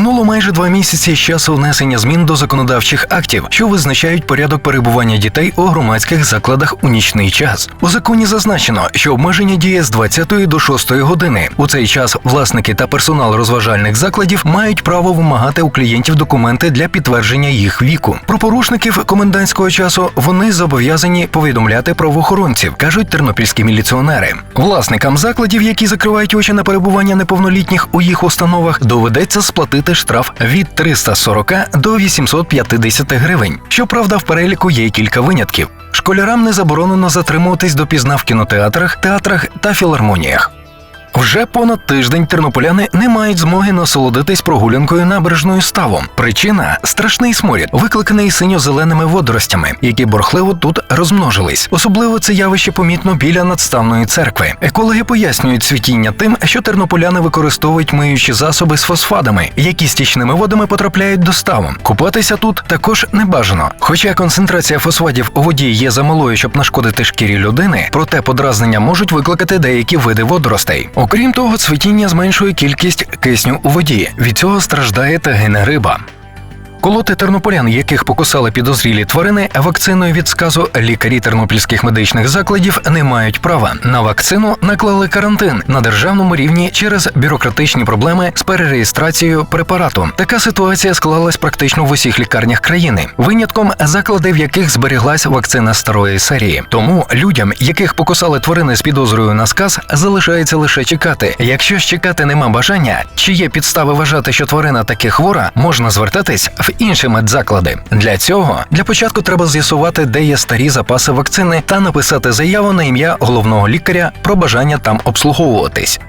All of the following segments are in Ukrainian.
Минуло майже два місяці з часу внесення змін до законодавчих актів, що визначають порядок перебування дітей у громадських закладах у нічний час. У законі зазначено, що обмеження діє з 20 до 6 години. У цей час власники та персонал розважальних закладів мають право вимагати у клієнтів документи для підтвердження їх віку. Про порушників комендантського часу вони зобов'язані повідомляти правоохоронців, кажуть тернопільські міліціонери. Власникам закладів, які закривають очі на перебування неповнолітніх у їх установах, доведеться сплатити штраф від 340 до 850 гривень. Щоправда, в переліку є кілька винятків. Школярам не заборонено затримуватись допізна в кінотеатрах, театрах та філармоніях. Вже понад тиждень тернополяни не мають змоги насолодитись прогулянкою набережною ставом. Причина страшний сморід, викликаний синьо-зеленими водоростями, які борхливо тут розмножились. Особливо це явище помітно біля надставної церкви. Екологи пояснюють цвітіння тим, що тернополяни використовують миючі засоби з фосфадами, які стічними водами потрапляють до ставу. Купатися тут також не бажано. Хоча концентрація фосфадів у воді є замалою, щоб нашкодити шкірі людини, проте подразнення можуть викликати деякі види водоростей. Окрім того, цвітіння зменшує кількість кисню у воді. Від цього страждає та гине риба. Колоти тернополян, яких покусали підозрілі тварини, вакциною від сказу лікарі тернопільських медичних закладів не мають права. На вакцину наклали карантин на державному рівні через бюрократичні проблеми з перереєстрацією препарату. Така ситуація склалась практично в усіх лікарнях країни. Винятком заклади, в яких зберіглась вакцина старої серії. Тому людям, яких покусали тварини з підозрою на сказ, залишається лише чекати. Якщо ж чекати нема бажання, чи є підстави вважати, що тварина таки хвора, можна звертатись в інші медзаклади. Для цього для початку треба з'ясувати, де є старі запаси вакцини, та написати заяву на ім'я головного лікаря про бажання там обслуговуватись.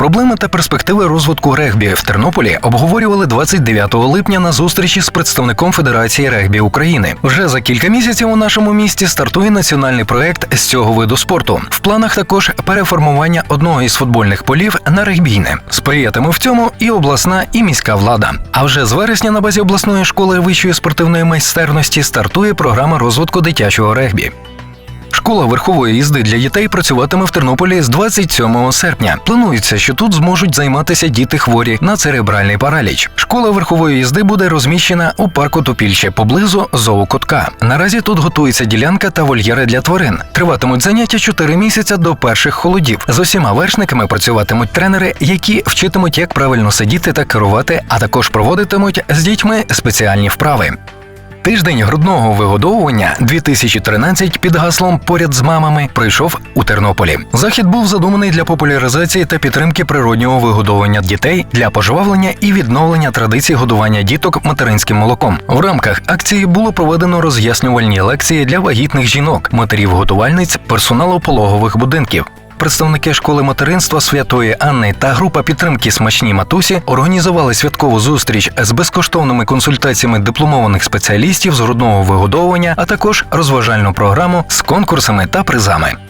Проблеми та перспективи розвитку регбі в Тернополі обговорювали 29 липня на зустрічі з представником Федерації регбі України. Вже за кілька місяців у нашому місті стартує національний проект з цього виду спорту. В планах також переформування одного із футбольних полів на регбійне. Сприятиме в цьому і обласна, і міська влада. А вже з вересня на базі обласної школи вищої спортивної майстерності стартує програма розвитку дитячого регбі. Школа верхової їзди для дітей працюватиме в Тернополі з 27 серпня. Планується, що тут зможуть займатися діти хворі на церебральний параліч. Школа верхової їзди буде розміщена у парку Топільще поблизу зоокотка. Наразі тут готується ділянка та вольєри для тварин. Триватимуть заняття 4 місяця до перших холодів. З усіма вершниками працюватимуть тренери, які вчитимуть, як правильно сидіти та керувати, а також проводитимуть з дітьми спеціальні вправи. Тиждень грудного вигодовування 2013 під гаслом поряд з мамами пройшов у Тернополі. Захід був задуманий для популяризації та підтримки природнього вигодовування дітей для пожвавлення і відновлення традицій годування діток материнським молоком. В рамках акції було проведено роз'яснювальні лекції для вагітних жінок, матерів-готувальниць, персоналу пологових будинків. Представники школи материнства Святої Анни та група підтримки Смачні матусі організували святкову зустріч з безкоштовними консультаціями дипломованих спеціалістів з грудного вигодовування, а також розважальну програму з конкурсами та призами.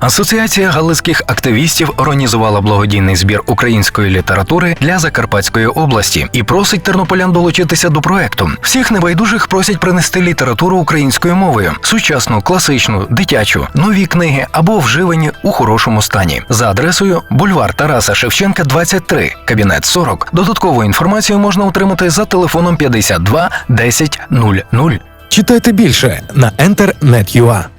Асоціація галицьких активістів організувала благодійний збір української літератури для Закарпатської області і просить тернополян долучитися до проекту. Всіх небайдужих просять принести літературу українською мовою: сучасну, класичну, дитячу, нові книги або вживані у хорошому стані. За адресою бульвар Тараса Шевченка, 23, кабінет 40. Додаткову інформацію можна отримати за телефоном 52 10 00. Читайте більше на Enter.net.ua